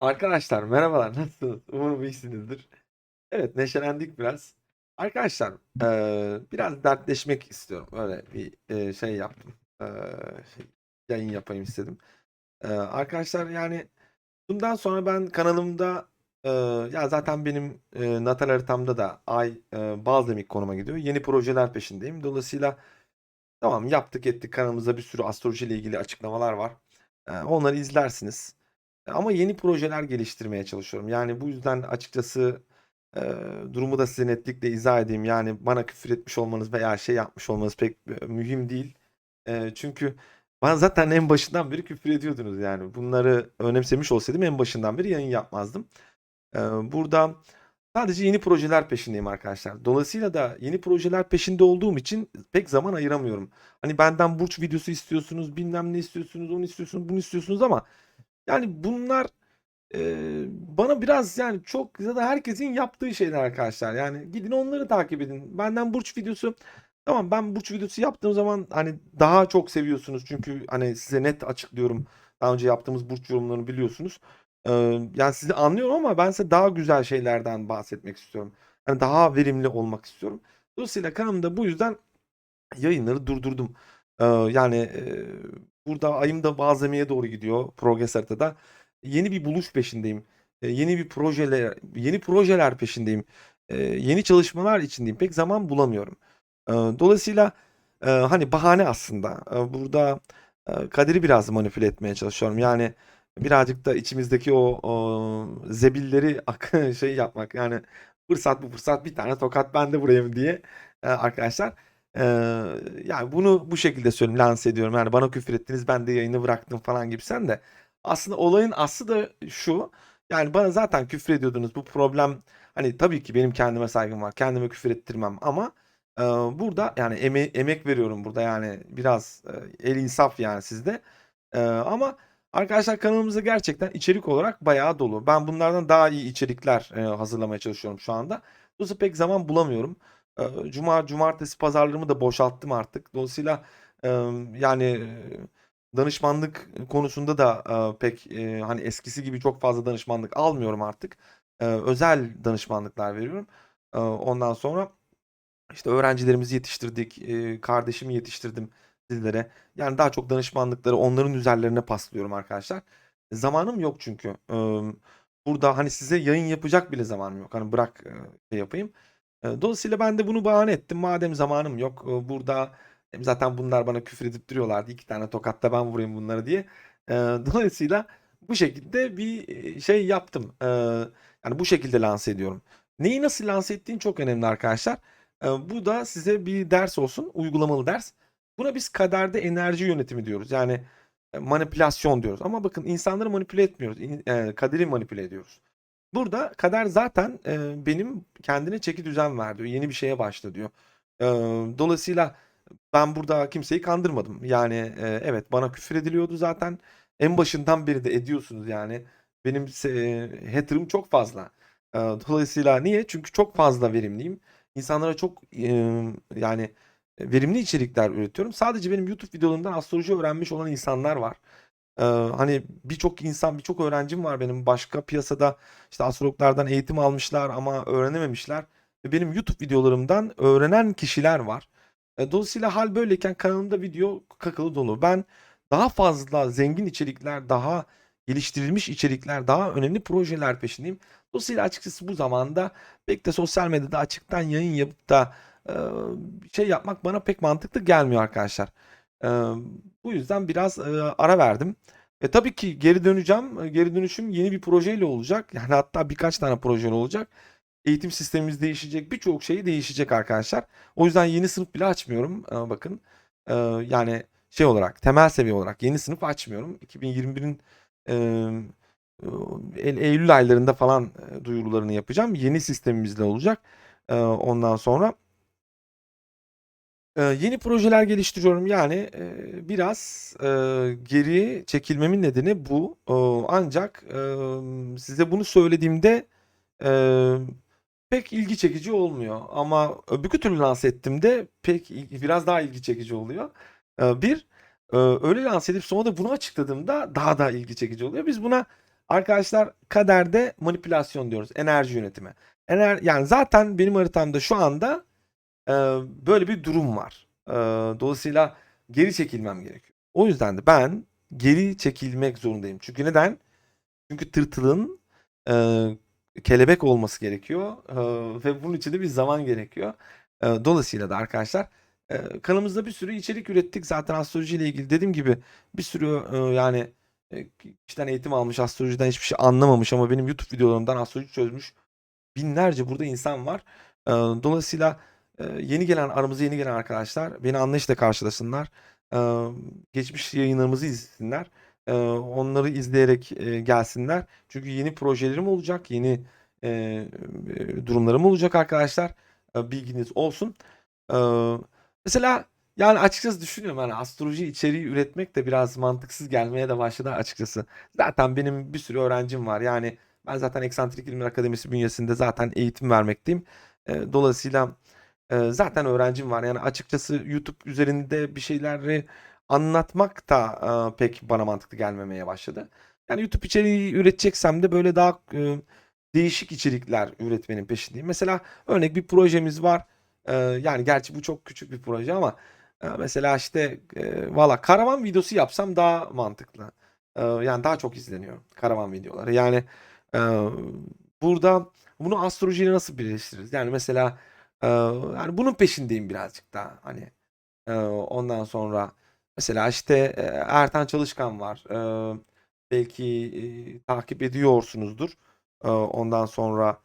Arkadaşlar merhabalar, nasılsınız? Umarım iyisinizdir. Evet, neşelendik biraz. Arkadaşlar, eee, biraz dertleşmek istiyorum. Öyle bir eee, şey yaptım. Eee, şey, yayın yapayım istedim. Eee, arkadaşlar yani bundan sonra ben kanalımda eee, ya zaten benim eee, natal haritamda da ay eee, Bazdemik konuma gidiyor. Yeni projeler peşindeyim. Dolayısıyla tamam yaptık ettik kanalımızda bir sürü astroloji ile ilgili açıklamalar var. Eee, onları izlersiniz. Ama yeni projeler geliştirmeye çalışıyorum. Yani bu yüzden açıkçası, eee, durumu da size netlikle izah edeyim. Yani bana küfür etmiş olmanız veya şey yapmış olmanız pek, mühim değil. Eee, çünkü bana zaten en başından beri küfür ediyordunuz yani. Bunları önemsemiş olsaydım en başından beri yayın yapmazdım. Eee, burada sadece yeni projeler peşindeyim arkadaşlar. Dolayısıyla da yeni projeler peşinde olduğum için pek zaman ayıramıyorum. Hani benden burç videosu istiyorsunuz, bilmem ne istiyorsunuz, onu istiyorsunuz, bunu istiyorsunuz ama yani bunlar, eee, bana biraz yani çok ya da herkesin yaptığı şeyler arkadaşlar. Yani gidin onları takip edin. Benden burç videosu tamam ben burç videosu yaptığım zaman hani daha çok seviyorsunuz. Çünkü hani size net açıklıyorum. Daha önce yaptığımız burç yorumlarını biliyorsunuz. Eee, yani sizi anlıyorum ama ben size daha güzel şeylerden bahsetmek istiyorum. Hani daha verimli olmak istiyorum. Dolayısıyla kanalımda bu yüzden yayınları durdurdum. Yani, burada ayım da bazlamaya doğru gidiyor progres haritada. Yeni bir buluş peşindeyim. Yeni bir projeler yeni projeler peşindeyim. Yeni çalışmalar içindeyim. Pek zaman bulamıyorum. Dolayısıyla, hani bahane aslında. Burada, kaderi biraz manipüle etmeye çalışıyorum. Yani birazcık da içimizdeki o, ooo, zebilleri şey yapmak yani fırsat bu fırsat bir tane tokat ben de vurayım diye, arkadaşlar. Eee, yani bunu bu şekilde söylüyorum, lanse ediyorum. Yani bana küfür ettiniz, ben de yayını bıraktım falan gibisinden de. Aslında olayın aslı da şu, yani bana zaten küfür ediyordunuz. Bu problem hani tabii ki benim kendime saygım var. Kendime küfür ettirmem ama, eee, burada yani eme emek veriyorum burada yani biraz, eee, el insaf yani sizde. Eee, ama arkadaşlar kanalımızda gerçekten içerik olarak bayağı dolu. Ben bunlardan daha iyi içerikler, eee, hazırlamaya çalışıyorum şu anda. Dolayısıyla pek zaman bulamıyorum. Cuma, cumartesi pazarlarımı da boşalttım artık. Dolayısıyla, yani, danışmanlık konusunda da, pek, hani eskisi gibi çok fazla danışmanlık almıyorum artık. Özel danışmanlıklar veriyorum. Ondan sonra işte öğrencilerimizi yetiştirdik, kardeşimi yetiştirdim sizlere. Yani daha çok danışmanlıkları onların üzerlerine paslıyorum arkadaşlar. Zamanım yok çünkü. Burada hani size yayın yapacak bile zamanım yok. Hani bırak, şey yapayım. Dolayısıyla ben de bunu bahane ettim. Madem zamanım yok, burada zaten bunlar bana küfür edip duruyorlardı. 2 tane tokat da ben vurayım bunlara diye. Dolayısıyla bu şekilde bir, şey yaptım. Yani bu şekilde lanse ediyorum. Neyi nasıl lanse ettiğin çok önemli arkadaşlar. Bu da size bir ders olsun, uygulamalı ders. Buna biz kaderde enerji yönetimi diyoruz. Yani, manipülasyon diyoruz ama bakın insanları manipüle etmiyoruz. Kaderi manipüle ediyoruz. Burada kader zaten, eee, benim kendine çekidüzen ver diyor. Yeni bir şeye başla diyor. Eee, dolayısıyla ben burada kimseyi kandırmadım. Yani, eee, evet bana küfür ediliyordu zaten. En başından beri de ediyorsunuz yani. Benim eee, hater'ım çok fazla. Eee, dolayısıyla niye? Çünkü çok fazla verimliyim. İnsanlara çok, emm, yani verimli içerikler üretiyorum. Sadece benim YouTube videolarımdan astroloji öğrenmiş olan insanlar var. Hani birçok insan, birçok öğrencim var benim başka piyasada işte astrologlardan eğitim almışlar ama öğrenememişler benim YouTube videolarımdan öğrenen kişiler var. Dolayısıyla hâl böyleyken kanalımda video kakılı dolu. Ben daha fazla zengin içerikler, daha geliştirilmiş içerikler, daha önemli projeler peşindeyim. Dolayısıyla açıkçası bu zamanda pek de sosyal medyada açıktan yayın yapıp da, şey yapmak bana pek mantıklı gelmiyor arkadaşlar. Eee, bu yüzden biraz, eee, ara verdim. E, tabii ki geri döneceğim. Geri dönüşüm yeni bir projeyle olacak. Yani hatta birkaç tane projeyle olacak. Eğitim sistemimiz değişecek. Birçok şey değişecek arkadaşlar. O yüzden yeni sınıf bile açmıyorum. Eee, bakın. Eee, yani şey olarak, temel seviye olarak yeni sınıf açmıyorum. 2021'in, emm, ııı, el eylül aylarında falan, duyurularını yapacağım. Yeni sistemimizle olacak. Eee, ondan sonra Eee, yeni projeler geliştiriyorum. Yani, eee, biraz, eee, geri çekilmemin nedeni bu. Iıı, ancak, emm, size bunu söylediğimde, emm, pek ilgi çekici olmuyor ama öbürkü türlü lanse ettiğimde pek biraz daha ilgi çekici oluyor. Eee, bir, eee, öyle lanse edip sonra da bunu açıkladığımda daha da ilgi çekici oluyor. Biz buna Arkadaşlar kaderde manipülasyon diyoruz. Enerji yönetimi. Ener yani zaten benim haritamda şu anda böyle bir durum var. Dolayısıyla geri çekilmem gerekiyor. O yüzden de ben geri çekilmek zorundayım. Çünkü neden? Çünkü tırtılın kelebek olması gerekiyor ve bunun için de bir zaman gerekiyor. Dolayısıyla da arkadaşlar e, kanalımızda bir sürü içerik ürettik. Zaten astroloji ile ilgili dediğim gibi bir sürü e, yani kişiden eğitim almış astrolojiden hiçbir şey anlamamış ama benim YouTube videolarımdan astroloji çözmüş binlerce burada insan var. Dolayısıyla yeni gelen aramıza yeni gelen arkadaşlar beni anlayışla karşılasınlar. Geçmiş yayınlarımızı izlesinler. Onları izleyerek gelsinler. Çünkü yeni projelerim olacak, yeni e, durumlarım olacak arkadaşlar. Bilginiz olsun. Mesela yani açıkçası düşünüyorum yani astroloji içeriği üretmek de biraz mantıksız gelmeye de başladı açıkçası. Zaten benim bir sürü öğrencim var. Yani ben zaten Eksantrik İlmiler Akademisi bünyesinde zaten eğitim vermekteyim. Dolayısıyla zaten öğrencim var. Yani açıkçası YouTube üzerinde bir şeyleri anlatmak da pek bana mantıklı gelmemeye başladı. Yani YouTube içeriği üreteceksem de böyle daha değişik içerikler üretmenin peşindeyim. Mesela örnek bir projemiz var. Yani gerçi bu çok küçük bir proje ama mesela işte valla karavan videosu yapsam daha mantıklı. Yani daha çok izleniyor karavan videoları. Yani burada bunu astrolojiyle nasıl birleştiririz? Yani mesela e, yani bunun peşindeyim birazcık daha hani e, ondan sonra mesela işte e, Ertan Çalışkan var. E, belki e, takip ediyorsunuzdur. E, ondan sonra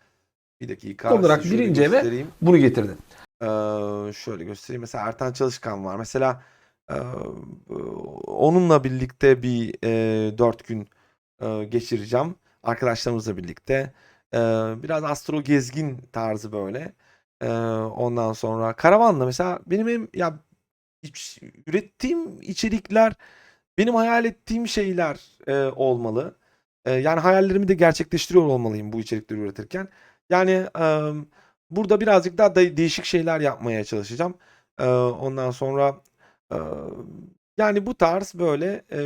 bir dakika olarak size şöyle birinci eve bunu getirdi. Eee, şöyle göstereyim. Mesela Ertan Çalışkan var. Mesela onunla birlikte bir 4 gün geçireceğim. Arkadaşlarımızla birlikte. Biraz astro gezgin tarzı böyle. Eee, ondan sonra karavanla mesela benim hem ya iç- ürettiğim içerikler benim hayal ettiğim şeyler eee, olmalı. Eee, yani hayallerimi de gerçekleştiriyor olmalıyım bu içerikleri üretirken. Yani eee Burada birazcık daha de- değişik şeyler yapmaya çalışacağım. Ee, ondan sonra e, yani bu tarz böyle e,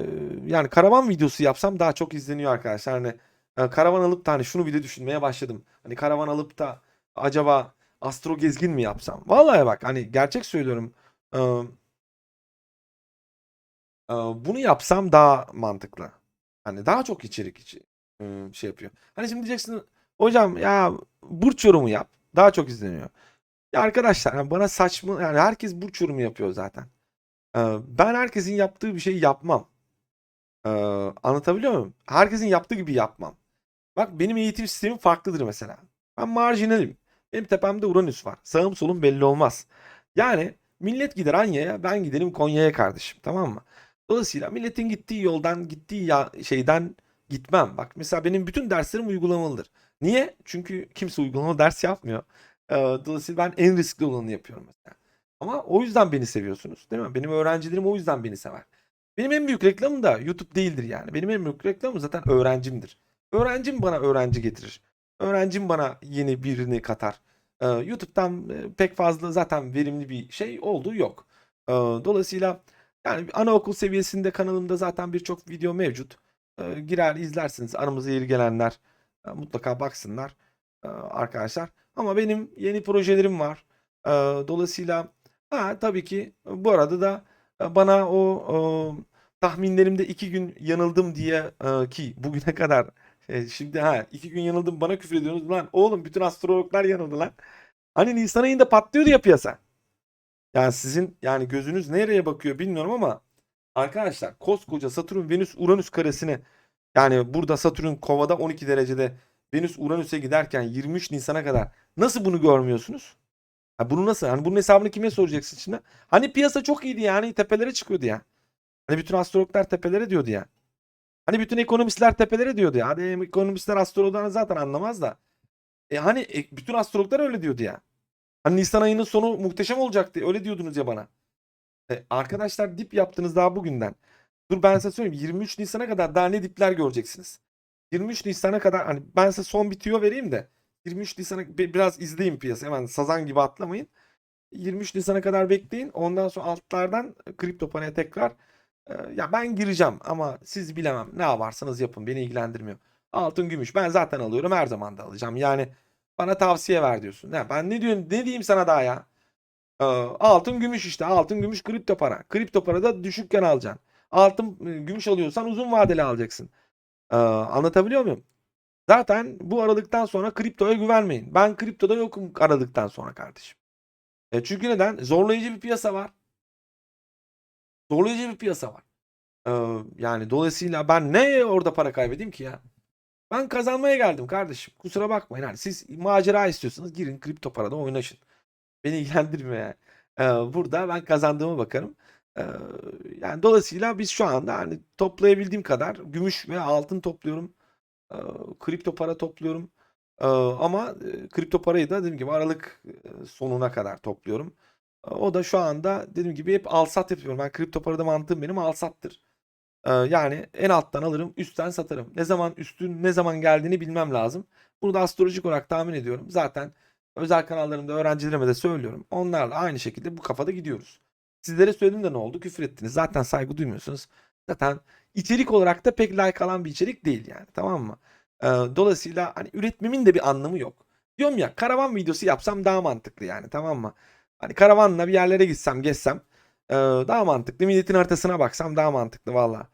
e, yani karavan videosu yapsam daha çok izleniyor arkadaşlar. Hani e, karavan alıp da hani şunu bile düşünmeye başladım. Hani karavan alıp da acaba astro gezgin mi yapsam? Vallahi bak hani gerçek söylüyorum. Ee, e, bunu yapsam daha mantıklı. Hani daha çok içerik içi e, şey yapıyor. Hani şimdi diyeceksin hocam ya burç yorumu yap. Daha çok izleniyor. Ya arkadaşlar yani bana saçma yani herkes burç yorumu yapıyor zaten. Ee, ben herkesin yaptığı bir şeyi yapmam. Ee, anlatabiliyor muyum? Herkesin yaptığı gibi yapmam. Bak benim eğitim sistemim farklıdır mesela. Ben marjinalim. Benim tepemde Uranüs var. Sağım solum belli olmaz. Yani millet gider Anya'ya ben giderim Konya'ya kardeşim tamam mı? Dolayısıyla milletin gittiği yoldan gittiği ya şeyden gitmem. Bak mesela benim bütün derslerim uygulamalıdır. Niye? Çünkü kimse uygulamalı ders yapmıyor. Ee, dolayısıyla ben en riskli olanı yapıyorum mesela. Ama o yüzden beni seviyorsunuz değil mi? Benim öğrencilerim o yüzden beni sever. Benim en büyük reklamım da YouTube değildir yani. Benim en büyük reklamım zaten öğrencimdir. Öğrencim bana öğrenci getirir. Öğrencim bana yeni birini katar. Ee, YouTube'dan e, pek fazla zaten verimli bir şey olduğu yok. Ee, dolayısıyla yani anaokul seviyesinde kanalımda zaten birçok video mevcut. Ee, girer izlersiniz. Aramıza yeri gelenler e, mutlaka baksınlar e, arkadaşlar. Ama benim yeni projelerim var. E, dolayısıyla ha, tabii ki bu arada da e, bana o, o tahminlerimde iki gün yanıldım diye e, ki bugüne kadar e, şimdi ha iki gün yanıldım bana küfür ediyorsunuz lan oğlum bütün astrologlar yanıldı lan. Hani Nisan ayında patlıyordu ya piyasa. Yani sizin yani gözünüz nereye bakıyor bilmiyorum ama arkadaşlar koskoca Satürn Venüs Uranüs karesini yani burada Satürn Kova'da 12 derecede Venüs Uranüs'e giderken 23 Nisan'a kadar nasıl bunu görmüyorsunuz? Ha bunu nasıl? Hani bunun hesabını kime soracaksın şimdi? Hani piyasa çok iyiydi yani tepelere çıkıyordu ya. Hani bütün astrologlar tepelere diyordu ya. Hani bütün ekonomistler tepelere diyordu ya. Hadi ekonomistler astrologdan zaten anlamaz da. E hani e, bütün astrologlar öyle diyordu ya. Hani Nisan ayının sonu muhteşem olacaktı. Öyle diyordunuz ya bana. E, arkadaşlar dip yaptınız daha bugünden. Dur ben size söyleyeyim. 23 Nisan'a kadar daha ne dipler göreceksiniz. 23 Nisan'a kadar hani ben size son bitiyor vereyim de 23 Nisan'a bi- biraz izleyin piyasa. Hemen sazan gibi atlamayın. 23 Nisan'a kadar bekleyin. Ondan sonra altlardan kripto paniğe tekrar ya ben gireceğim ama siz bilemem. Ne yaparsanız yapın beni ilgilendirmiyor. Altın, gümüş ben zaten alıyorum her zaman da alacağım. Yani bana tavsiye ver diyorsun. Ya ben ne diyorum ne diyeyim sana daha ya? Eee, altın, gümüş işte. Altın, gümüş, kripto para. Kripto para da düşükken alacaksın. Altın, eee, gümüş alıyorsan uzun vadeli alacaksın. Eee, anlatabiliyor muyum? Zaten bu aralıktan sonra kriptoya güvenmeyin. Ben kriptoda yokum aralıktan sonra kardeşim. E çünkü neden? Zorlayıcı bir piyasa var. Zorlayıcı bir piyasa var. Eee, yani dolayısıyla ben ne orada para kaybedeyim ki ya? Ben kazanmaya geldim kardeşim. Kusura bakmayın. Yani siz macera istiyorsanız girin kripto parada oynaşın. Beni ilgilendirmiyor yani. Eee, burada ben kazandığıma bakarım. Eee, yani dolayısıyla biz şu anda hani toplayabildiğim kadar gümüş ve altın topluyorum. Eee, kripto para topluyorum. Eee, ama kripto parayı da dediğim gibi aralık sonuna kadar topluyorum. O da şu anda dediğim gibi hep al sat yapıyorum. Ben kripto parada mantığım benim al sattır. Eee, yani en alttan alırım, üstten satarım. Ne zaman üstün ne zaman geldiğini bilmem lazım. Bunu da astrolojik olarak tahmin ediyorum. Zaten özel kanallarımda öğrencilerime de söylüyorum. Onlarla aynı şekilde bu kafada gidiyoruz. Sizlere söyledim de ne oldu? Küfür ettiniz. Zaten saygı duymuyorsunuz. Zaten içerik olarak da pek like alan bir içerik değil yani. Tamam mı? Eee, dolayısıyla hani üretmemin de bir anlamı yok. Diyorum ya karavan videosu yapsam daha mantıklı yani tamam mı? Hani karavanla bir yerlere gitsem gezsem eee, daha mantıklı. Milletin haritasına baksam daha mantıklı valla.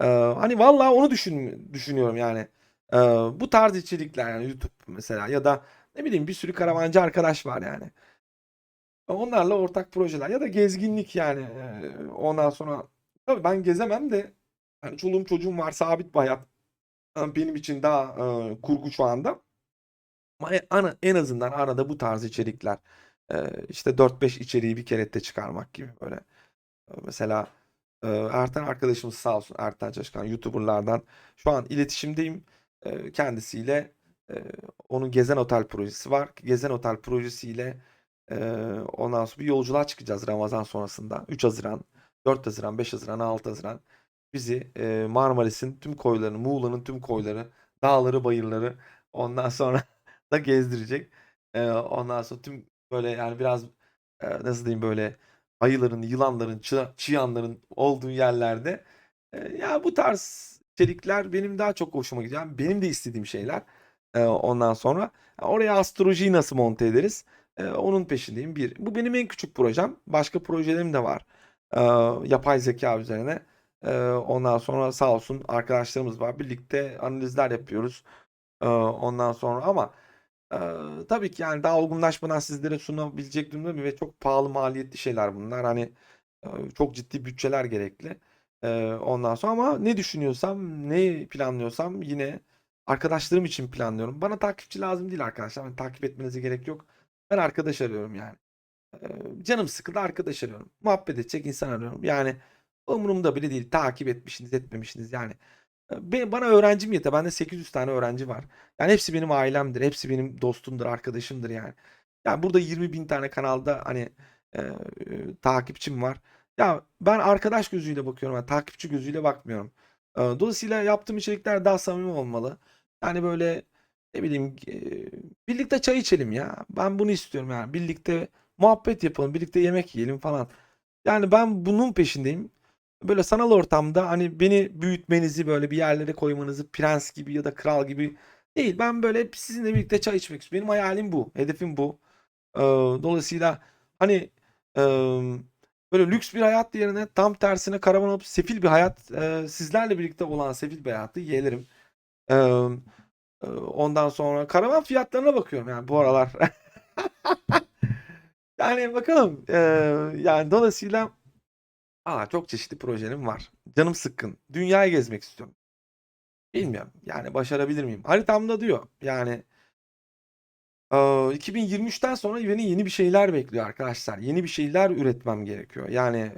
Eee, hani valla onu düşün, düşünüyorum yani. Eee, bu tarz içerikler yani YouTube mesela ya da ne bileyim bir sürü karavancı arkadaş var yani. Onlarla ortak projeler ya da gezginlik yani. Eee, ondan sonra tabii ben gezemem de hani çoluğum çocuğum var sabit bir hayat. Eee, benim için daha eee, kurgu şu anda. Ama e- en azından arada bu tarz içerikler işte 4-5 içeriği bir kerette çıkarmak gibi böyle. Mesela Ertan arkadaşımız sağ olsun Ertan Çalışkan YouTuber'lardan şu an iletişimdeyim. Kendisiyle onun Gezen Otel projesi var. Gezen Otel projesiyle ondan sonra bir yolculuğa çıkacağız Ramazan sonrasında. 3 Haziran, 4 Haziran, 5 Haziran, 6 Haziran bizi Marmaris'in tüm koylarını, Muğla'nın tüm koyları, dağları, bayırları ondan sonra da gezdirecek. Ondan sonra tüm böyle yani biraz nasıl diyeyim böyle ayıların, yılanların, çı- çıyanların olduğu yerlerde ya bu tarz içerikler benim daha çok hoşuma gidiyor. Yani benim de istediğim şeyler. Ondan sonra oraya astrolojiyi nasıl monte ederiz? Onun peşindeyim bir. Bu benim en küçük projem. Başka projelerim de var. Yapay zeka üzerine. Ondan sonra sağ olsun arkadaşlarımız var. Birlikte analizler yapıyoruz. Ondan sonra ama eee, tabii ki yani daha olgunlaşmadan sizlere sunabilecek durumda mıyım? Ve çok pahalı maliyetli şeyler bunlar. Hani çok ciddi bütçeler gerekli. Eee, ondan sonra ama ne düşünüyorsam, ne planlıyorsam yine arkadaşlarım için planlıyorum. Bana takipçi lazım değil arkadaşlar. Hani takip etmenize gerek yok. Ben arkadaş arıyorum yani. Eee, canım sıkıldı arkadaş arıyorum. Muhabbet edecek insan arıyorum. Yani umurumda bile değil. Takip etmişsiniz, etmemişsiniz yani. Bana öğrencim yeter. Bende 800 tane öğrenci var. Yani hepsi benim ailemdir. Hepsi benim dostumdur, arkadaşımdır yani. Yani burada 20 bin tane kanalda hani eee, takipçim var. Ya ben arkadaş gözüyle bakıyorum. Yani takipçi gözüyle bakmıyorum. Eee, dolayısıyla yaptığım içerikler daha samimi olmalı. Yani böyle ne bileyim eee, birlikte çay içelim ya. Ben bunu istiyorum yani. Birlikte muhabbet yapalım, birlikte yemek yiyelim falan. Yani ben bunun peşindeyim. Böyle sanal ortamda hani beni büyütmenizi böyle bir yerlere koymanızı prens gibi ya da kral gibi değil. Ben böyle sizinle birlikte çay içmek istiyorum. Benim hayalim bu. Hedefim bu. Eee, dolayısıyla hani eee, böyle lüks bir hayat yerine tam tersine karavan alıp sefil bir hayat eee, sizlerle birlikte olan sefil bir hayatı yeğlerim. Eee, eee, ondan sonra karavan fiyatlarına bakıyorum yani bu aralar. Yani bakalım. Eee, yani dolayısıyla aa, çok çeşitli projelerim var. Canım sıkkın. Dünyayı gezmek istiyorum. Bilmiyorum. Yani başarabilir miyim? Haritamda diyor. Yani eee, 2023'ten sonra beni yeni bir şeyler bekliyor arkadaşlar. Yeni bir şeyler üretmem gerekiyor. Yani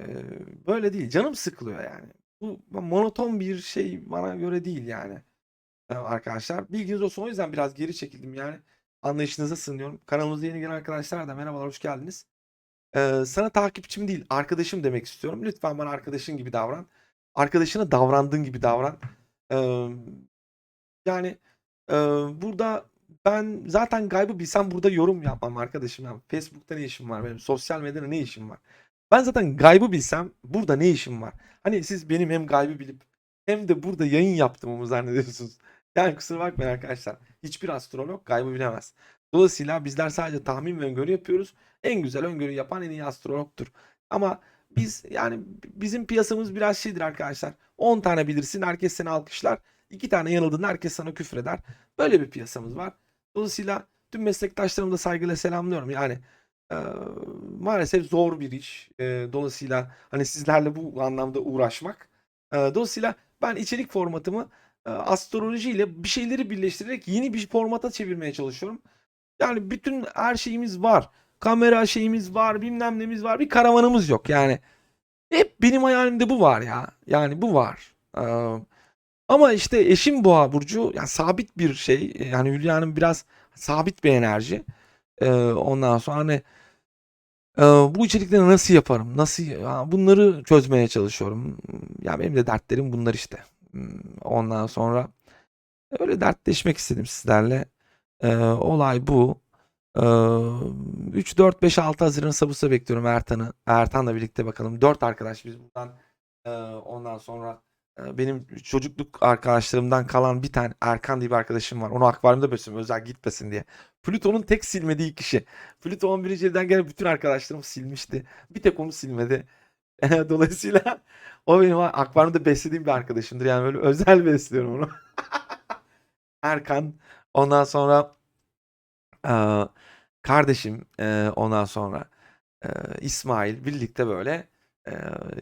böyle değil. Canım sıkılıyor yani. Bu monoton bir şey bana göre değil yani. Arkadaşlar. Bilginiz olsun. O yüzden biraz geri çekildim yani. Anlayışınıza sığınıyorum. Kanalımıza yeni gelen arkadaşlar da merhabalar, hoş geldiniz. Eee, sana takipçim değil, arkadaşım demek istiyorum. Lütfen bana arkadaşın gibi davran. Arkadaşına davrandığın gibi davran. Emm, yani eee, burada ben zaten gaybı bilsem burada yorum yapmam arkadaşım. Yani Facebook'ta ne işim var benim? Sosyal medyada ne işim var? Ben zaten gaybı bilsem burada ne işim var? Hani siz benim hem gaybı bilip hem de burada yayın yaptığımı mı zannediyorsunuz? Yani kusura bakmayın arkadaşlar. Hiçbir astrolog gaybı bilemez. Dolayısıyla bizler sadece tahmin ve öngörü yapıyoruz. En güzel öngörü yapan en iyi astrologtur. Ama biz yani bizim piyasamız biraz şeydir arkadaşlar. 10 tane bilirsin herkes seni alkışlar. 2 tane yanıldığında herkes sana küfreder. Böyle bir piyasamız var. Dolayısıyla tüm meslektaşlarımı da saygıyla selamlıyorum. Yani e, maalesef zor bir iş. E, dolayısıyla hani sizlerle bu anlamda uğraşmak. E, dolayısıyla ben içerik formatımı e, astrolojiyle bir şeyleri birleştirerek yeni bir formata çevirmeye çalışıyorum. Yani bütün her şeyimiz var. Kamera şeyimiz var, bilmem nemiz var. Bir karavanımız yok. Yani hep benim hayalimde bu var ya. Yani bu var. Ee, ama işte eşim boğa burcu yani sabit bir şey. Yani Hülya'nın biraz sabit bir enerji. Ee, ondan sonra hani e, bu içerikleri nasıl yaparım? Nasıl ya bunları çözmeye çalışıyorum. Ya benim de dertlerim bunlar işte. Hmm, Ondan sonra öyle dertleşmek istedim sizlerle. Ee, olay bu. Ee, 3, 4, 5, 6 Haziran sabısa bekliyorum Ertan'ı. Ertan'la birlikte bakalım. 4 arkadaş biz buradan. Ondan sonra benim çocukluk arkadaşlarımdan kalan bir tane Erkan diye bir arkadaşım var. Onu akvaryumda besliyorum özel gitmesin diye. Plüton'un tek silmediği kişi. Plüton 11. evden gelen bütün arkadaşlarım silmişti. Bir tek onu silmedi. Dolayısıyla o benim akvaryumda beslediğim bir arkadaşımdır. Yani böyle özel besliyorum onu. Erkan. Ondan sonra eee, kardeşim eee, ondan sonra eee, İsmail birlikte böyle eee,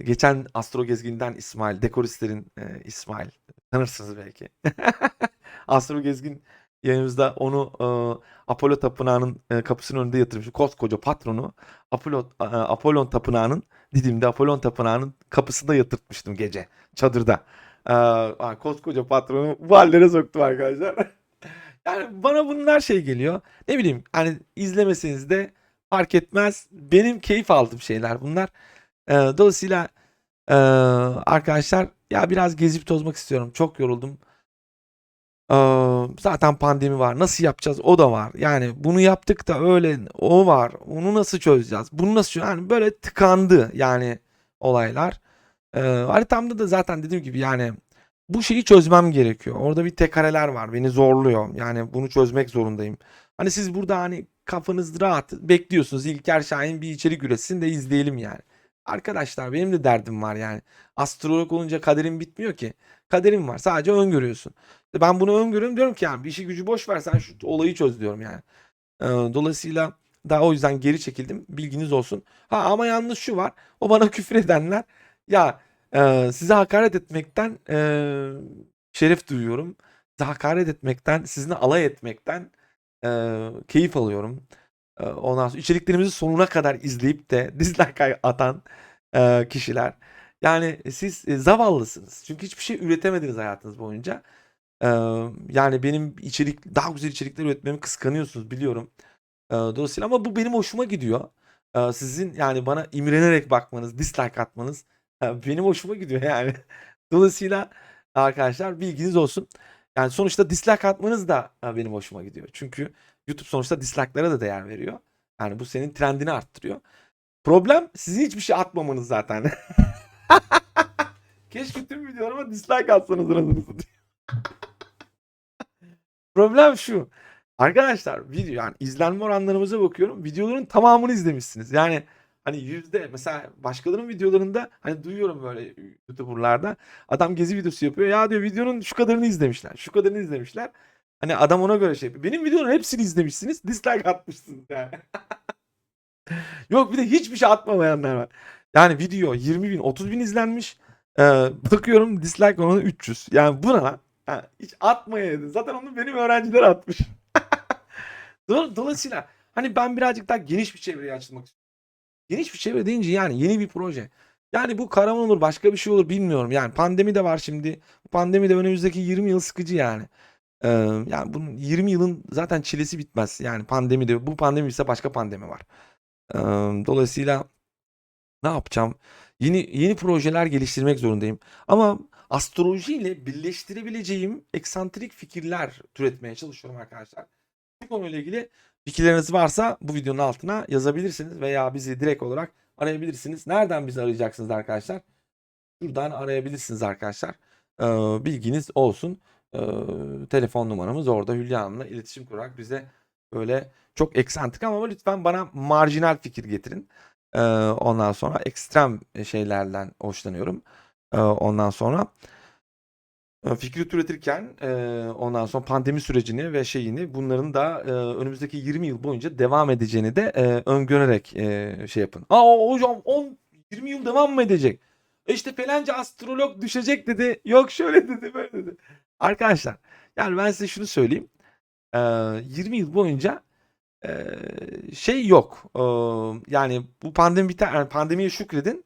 geçen Astro Gezgin'den İsmail, dekoristlerin eee, İsmail tanırsınız belki. Astro Gezgin yayınımızda onu eee, Apollo Tapınağı'nın eee, kapısının önünde yatırmış. Koskoca patronu Apollo, eee, Apollon Tapınağı'nın Didim'de Apollon Tapınağı'nın kapısında yatırtmıştım gece çadırda. Aa, koskoca patronu bu hallere soktum arkadaşlar. Yani bana bunlar şey geliyor. Ne bileyim hani izlemeseniz de fark etmez. Benim keyif aldığım şeyler bunlar. Ee, dolayısıyla ee, arkadaşlar ya biraz gezip tozmak istiyorum. Çok yoruldum. Ee, zaten pandemi var. Nasıl yapacağız? O da var. Yani bunu yaptık da öyle o var. Onu nasıl çözeceğiz? Bunu nasıl çözeceğiz? Yani böyle tıkandı yani olaylar. Ee, haritamda da zaten dediğim gibi yani bu şeyi çözmem gerekiyor. Orada bir tekareler var. Beni zorluyor. Yani bunu çözmek zorundayım. Hani siz burada hani kafanız rahat bekliyorsunuz. İlker Şahin bir içerik üretsin de izleyelim yani. Arkadaşlar benim de derdim var yani. Astrolog olunca kaderin bitmiyor ki. Kaderin var. Sadece öngörüyorsun. Ben bunu öngörüyorum diyorum ki yani bir işi gücü boş ver sen şu olayı çöz diyorum yani. Ee, dolayısıyla daha o yüzden geri çekildim. Bilginiz olsun. Ha ama yalnız şu var. O bana küfür edenler ya e, size hakaret etmekten e, şeref duyuyorum. Size hakaret etmekten, sizinle alay etmekten e, keyif alıyorum. E, ondan sonra içeriklerimizi sonuna kadar izleyip de dislike atan e, kişiler. Yani siz e, zavallısınız. Çünkü hiçbir şey üretemediniz hayatınız boyunca. E, yani benim içerik daha güzel içerikler üretmemi kıskanıyorsunuz biliyorum. E, dolayısıyla ama bu benim hoşuma gidiyor. E, sizin yani bana imrenerek bakmanız, dislike atmanız e, benim hoşuma gidiyor yani. Dolayısıyla arkadaşlar bilginiz olsun. Yani sonuçta dislike atmanız da benim hoşuma gidiyor. Çünkü YouTube sonuçta dislike'lara da değer veriyor. Yani bu senin trendini arttırıyor. Problem sizin hiçbir şey atmamanız zaten. Keşke tüm videolarıma dislike atsanız anasını. Problem şu. Arkadaşlar video yani izlenme oranlarımıza bakıyorum. Videoların tamamını izlemişsiniz. Yani hani yüzde mesela başkalarının videolarında hani duyuyorum böyle YouTuber'larda adam gezi videosu yapıyor. Ya diyor videonun şu kadarını izlemişler. Şu kadarını izlemişler. Hani adam ona göre şey yapıyor. Benim videonun hepsini izlemişsiniz. Dislike atmışsınız yani. Yok bir de hiçbir şey atmamayanlar var. Yani video 20 bin 30 bin izlenmiş. Ee, bakıyorum dislike oranı 300. Yani buna ha, hiç atmayaydı. Zaten onu benim öğrenciler atmış. Dol- Dolayısıyla hani ben birazcık daha geniş bir çevreye açılmak istiyorum. Geniş bir çevre deyince yani yeni bir proje. Yani bu karavan olur başka bir şey olur bilmiyorum. Yani pandemi de var şimdi. Pandemi de önümüzdeki 20 yıl sıkıcı yani. Ee, yani bunun 20 yılın zaten çilesi bitmez. Yani pandemi de bu pandemi ise başka pandemi var. Ee, dolayısıyla ne yapacağım? Yeni yeni projeler geliştirmek zorundayım. Ama astroloji ile birleştirebileceğim eksantrik fikirler türetmeye çalışıyorum arkadaşlar. Bu konuyla ilgili fikirleriniz varsa bu videonun altına yazabilirsiniz veya bizi direkt olarak arayabilirsiniz. Nereden bizi arayacaksınız arkadaşlar? Şuradan arayabilirsiniz arkadaşlar. Ee, bilginiz olsun. Ee, telefon numaramız orada Hülya Hanım'la iletişim kurarak bize böyle çok eksantrik ama lütfen bana marjinal fikir getirin. Ee, ondan sonra ekstrem şeylerden hoşlanıyorum. Ee, ondan sonra fikri üretirken e, ondan sonra pandemi sürecini ve şeyini bunların da e, önümüzdeki 20 yıl boyunca devam edeceğini de e, öngörerek şey yapın. Aa hocam 10 20 yıl devam mı edecek? E işte astrolog düşecek dedi. Yok şöyle dedi böyle dedi. Arkadaşlar yani ben size şunu söyleyeyim. E, 20 yıl boyunca şey yok. E, yani bu pandemi biter pandemiye şükredin.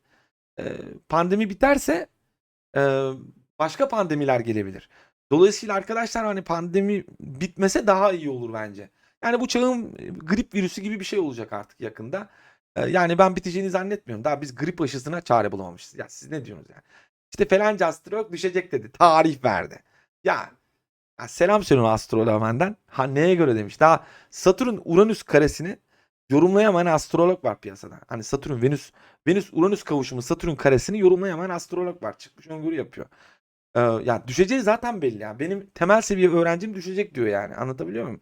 Pandemi biterse başka pandemiler gelebilir. Dolayısıyla arkadaşlar hani pandemi bitmese daha iyi olur bence. Yani bu çağın e, grip virüsü gibi bir şey olacak artık yakında. E, Yani ben biteceğini zannetmiyorum. Daha biz grip aşısına çare bulamamışız. Ya siz ne diyorsunuz yani? İşte falanca astrolog düşecek dedi. Tarih verdi. Ya, ya selam söyleyin o astroloğa benden. Ha neye göre demiş. Daha Satürn Uranüs karesini yorumlayamayan astrolog var piyasada. Hani Satürn Venüs Venüs Uranüs kavuşumu Satürn karesini yorumlayamayan astrolog var. Çıkmış öngörü yapıyor. Ee, ya düşeceği zaten belli ya. Benim temel seviye öğrencim düşecek diyor yani. Anlatabiliyor muyum?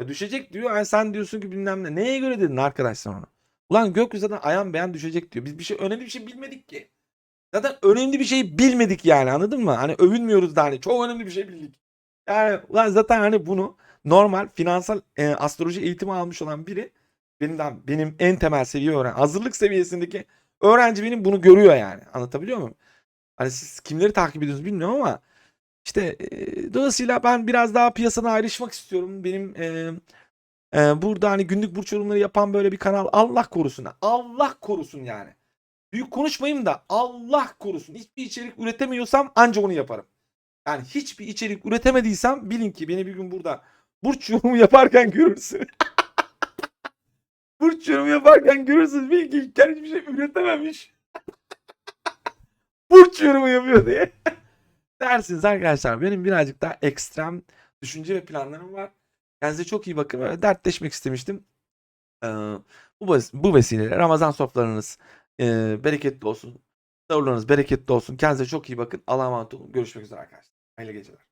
Ya düşecek diyor. Yani sen diyorsun ki bilmem ne. Neye göre dedin arkadaş sen onu? Ulan gökyüzü ayan beyan düşecek diyor. Biz bir şey önemli bir şey bilmedik ki. Zaten önemli bir şey bilmedik yani anladın mı? Hani övünmüyoruz da hani çok önemli bir şey bildik. Yani ulan zaten hani bunu normal finansal e, astroloji eğitimi almış olan biri benim benim en temel seviye öğren hazırlık seviyesindeki öğrenci benim bunu görüyor yani. Anlatabiliyor muyum? Hani siz kimleri takip ediyorsunuz bilmiyorum ama işte e, dolayısıyla ben biraz daha piyasadan ayrışmak istiyorum. Benim e, e, burada hani günlük burç yorumları yapan böyle bir kanal Allah korusun. Allah korusun yani. Büyük konuşmayayım da Allah korusun. Hiçbir içerik üretemiyorsam anca onu yaparım. Yani hiçbir içerik üretemediysem bilin ki beni bir gün burada burç yorumu yaparken görürsün. burç yorumu yaparken görürsünüz. Bilin ki hiçbir şey üretememiş. burç yorumu yapıyor diye. Dersiniz arkadaşlar. Benim birazcık daha ekstrem düşünce ve planlarım var. Kendinize çok iyi bakın. Böyle dertleşmek istemiştim. Ee, bu, bu vesileyle Ramazan sofralarınız e, bereketli olsun. Sahurlarınız bereketli olsun. Kendinize çok iyi bakın. Allah'a emanet olun. Görüşmek üzere arkadaşlar. Hayırlı geceler.